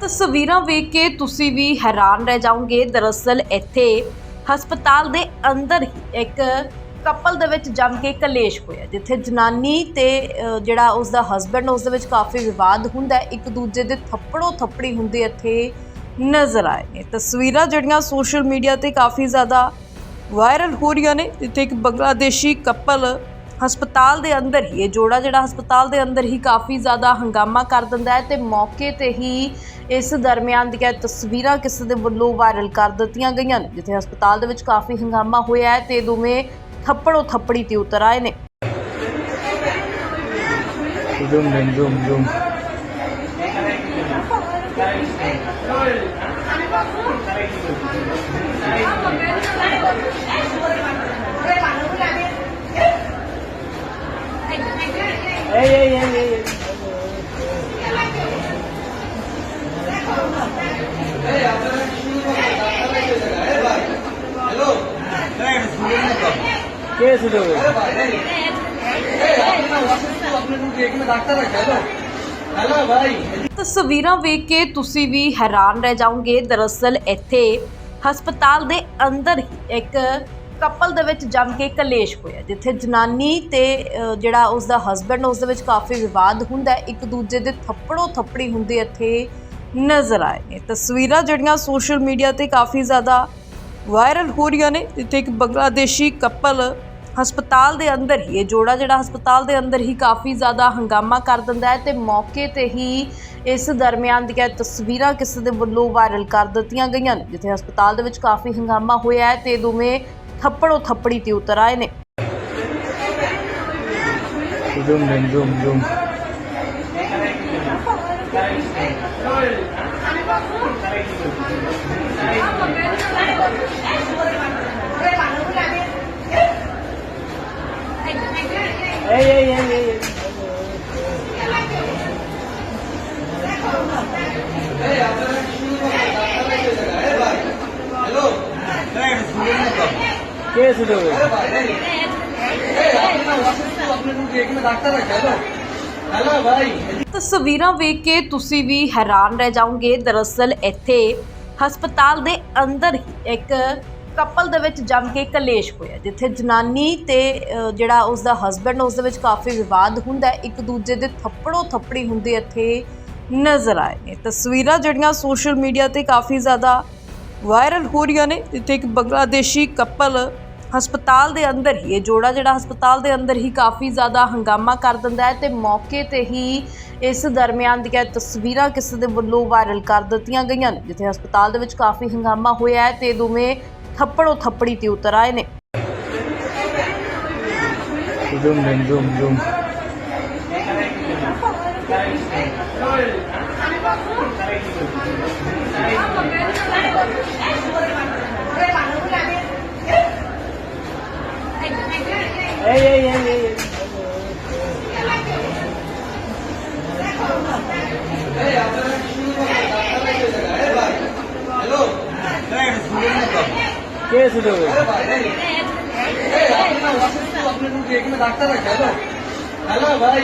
ਤਸਵੀਰਾਂ ਵੇਖ ਕੇ ਤੁਸੀਂ ਵੀ ਹੈਰਾਨ ਰਹਿ ਜਾਓਗੇ। ਦਰਅਸਲ ਇੱਥੇ ਹਸਪਤਾਲ ਦੇ ਅੰਦਰ ਹੀ ਇੱਕ ਕਪਲ ਦੇ ਵਿੱਚ ਜੰਮ ਕੇ ਕਲੇਸ਼ ਹੋਇਆ, ਜਿੱਥੇ ਜਨਾਨੀ ਤੇ ਜਿਹੜਾ ਉਸ ਦਾ ਹਸਬੰਡ ਉਸ ਦੇ ਵਿੱਚ ਕਾਫੀ ਵਿਵਾਦ ਹੁੰਦਾ ਇੱਕ ਦੂਜੇ ਦੇ ਥੱਪੜੋ ਥੱਪੜੀ ਹੁੰਦੇ ਇੱਥੇ ਨਜ਼ਰ ਆਏ ਨੇ। ਤਸਵੀਰਾਂ ਜਿਹੜੀਆਂ ਸੋਸ਼ਲ ਮੀਡੀਆ ਤੇ ਕਾਫੀ ਜ਼ਿਆਦਾ ਵਾਇਰਲ ਹੋ ਰਹੀਆਂ ਨੇ, ਜਿੱਥੇ ਇੱਕ ਬੰਗਲਾਦੇਸ਼ੀ ਕਪਲ ਹਸਪਤਾਲ ਦੇ ਅੰਦਰ ਹੀ, ਇਹ ਜੋੜਾ ਜਿਹੜਾ ਹਸਪਤਾਲ ਦੇ ਅੰਦਰ ਹੀ ਕਾਫੀ ਜ਼ਿਆਦਾ ਹੰਗਾਮਾ ਕਰ ਦਿੰਦਾ ਹੈ ਤੇ ਮੌਕੇ ਤੇ ਹੀ ਇਸ ਦਰਮਿਆਨ ਦੀਆਂ ਤਸਵੀਰਾਂ ਕਿਸੇ ਦੇ ਵੱਲੋਂ ਵਾਇਰਲ ਕਰ ਦਿੱਤੀਆਂ ਗਈਆਂ ਨੇ, ਜਿੱਥੇ ਹਸਪਤਾਲ ਦੇ ਵਿੱਚ ਕਾਫੀ ਹੰਗਾਮਾ ਹੋਇਆ ਹੈ ਤੇ ਦੋਵੇਂ ਥੱਪੜੋ ਥੱਪੜੀ ਤੇ ਉਤਰ ਆਏ ਨੇ। zoom din zoom zoom Ey ey ey ey কে শুধু ਤਸਵੀਰਾਂ ਵੇਖ ਕੇ ਤੁਸੀਂ ਵੀ ਹੈਰਾਨ ਰਹਿ ਜਾਓਗੇ ਦਰਅਸਲ ਇੱਥੇ ਹਸਪਤਾਲ ਦੇ ਅੰਦਰ ਹੀ ਇੱਕ ਕਪਲ ਦੇ ਵਿੱਚ ਜੰਮ ਕੇ ਕਲੇਸ਼ ਹੋਇਆ, ਜਿੱਥੇ ਜਨਾਨੀ ਤੇ ਜਿਹੜਾ ਉਸ ਦਾ ਹਸਬੰਡ ਉਸ ਦੇ ਵਿੱਚ ਕਾਫੀ ਵਿਵਾਦ ਹੁੰਦਾ ਹੈ। ਇੱਕ ਦੂਜੇ ਦੇ ਥੱਪੜੋ ਥੱਪੜੀ ਹੁੰਦੇ ਇੱਥੇ ਨਜ਼ਰ ਆਏ ਨੇ ਤਸਵੀਰਾਂ ਜਿਹੜੀਆਂ ਸੋਸ਼ਲ ਮੀਡੀਆ ਤੇ ਕਾਫੀ ਜ਼ਿਆਦਾ ਵਾਇਰਲ ਹੋ ਰਹੀਆਂ ਨੇ ਜਿੱਥੇ ਇੱਕ ਬੰਗਲਾਦੇਸ਼ੀ ਕਪਲ ਹਸਪਤਾਲ ਦੇ ਅੰਦਰ ਹੀ, ਇਹ ਜੋੜਾ ਜਿਹੜਾ ਹਸਪਤਾਲ ਦੇ ਅੰਦਰ ਹੀ ਕਾਫੀ ਜ਼ਿਆਦਾ ਹੰਗਾਮਾ ਕਰ ਦਿੰਦਾ ਹੈ ਤੇ ਮੌਕੇ ਤੇ ਹੀ ਇਸ ਦਰਮਿਆਨ ਦੀਆਂ ਤਸਵੀਰਾਂ ਕਿਸੇ ਦੇ ਵੱਲੋਂ ਵਾਇਰਲ ਕਰ ਦਿੱਤੀਆਂ ਗਈਆਂ ਨੇ, ਜਿੱਥੇ ਹਸਪਤਾਲ ਦੇ ਵਿੱਚ ਕਾਫੀ ਹੰਗਾਮਾ ਹੋਇਆ ਹੈ ਤੇ ਦੋਵੇਂ ਥੱਪੜੋ ਥੱਪੜੀ ਤੇ ਉਤਰ ਆਏ ਨੇ। zoom din zoom কে শুধু ਤਸਵੀਰਾਂ ਵੇਖ ਕੇ ਤੁਸੀਂ ਵੀ ਹੈਰਾਨ ਰਹਿ ਜਾਓਗੇ ਦਰਅਸਲ ਇੱਥੇ ਹਸਪਤਾਲ ਦੇ ਅੰਦਰ ਹੀ ਇੱਕ ਕਪਲ ਦੇ ਵਿੱਚ ਜੰਮ ਕੇ ਕਲੇਸ਼ ਹੋਇਆ ਜਿੱਥੇ ਜਨਾਨੀ ਤੇ ਅ, ਜਿਹੜਾ ਉਸ ਦਾ ਹਸਬੰਡ ਉਸ ਦੇ ਵਿੱਚ ਕਾਫੀ ਵਿਵਾਦ ਹੁੰਦਾ ਹੈ। ਇੱਕ ਦੂਜੇ ਦੇ ਥੱਪੜੋ ਥੱਪੜੀ ਹੁੰਦੇ ਇੱਥੇ ਨਜ਼ਰ ਆਏ ਨੇ ਤਸਵੀਰਾਂ ਜਿਹੜੀਆਂ ਸੋਸ਼ਲ ਮੀਡੀਆ ਤੇ ਕਾਫੀ ਜ਼ਿਆਦਾ ਵਾਇਰਲ ਹੋ ਰਹੀਆਂ ਨੇ। ਜਿੱਥੇ ਇੱਕ ਬੰਗਲਾਦੇਸ਼ੀ ਕਪਲ ਹਸਪਤਾਲ ਦੇ ਅੰਦਰ ਹੀ ਇਹ ਜੋੜਾ ਜਿਹੜਾ ਹਸਪਤਾਲ ਦੇ ਅੰਦਰ ਹੀ ਕਾਫੀ ਜ਼ਿਆਦਾ ਹੰਗਾਮਾ ਕਰ ਦਿੰਦਾ ਹੈ ਤੇ ਮੌਕੇ ਤੇ ਹੀ ਇਸ ਦਰਮਿਆਨ ਦੀਆਂ ਤਸਵੀਰਾਂ ਕਿਸੇ ਦੇ ਵੱਲੋਂ ਵਾਇਰਲ ਕਰ ਦਿੱਤੀਆਂ ਗਈਆਂ ਨੇ ਜਿੱਥੇ ਹਸਪਤਾਲ ਦੇ ਵਿੱਚ ਕਾਫੀ ਹੰਗਾਮਾ ਹੋਇਆ ਹੈ ਤੇ ਦੋਵੇਂ ਥੱਪੜੋ ਥੱਪੜੀ ਤੇ ਉਤਰ ਆਏ ਨੇ। Ey ey ey ey কে শুধু ডাক্তার রাখা হ্যালো ভাই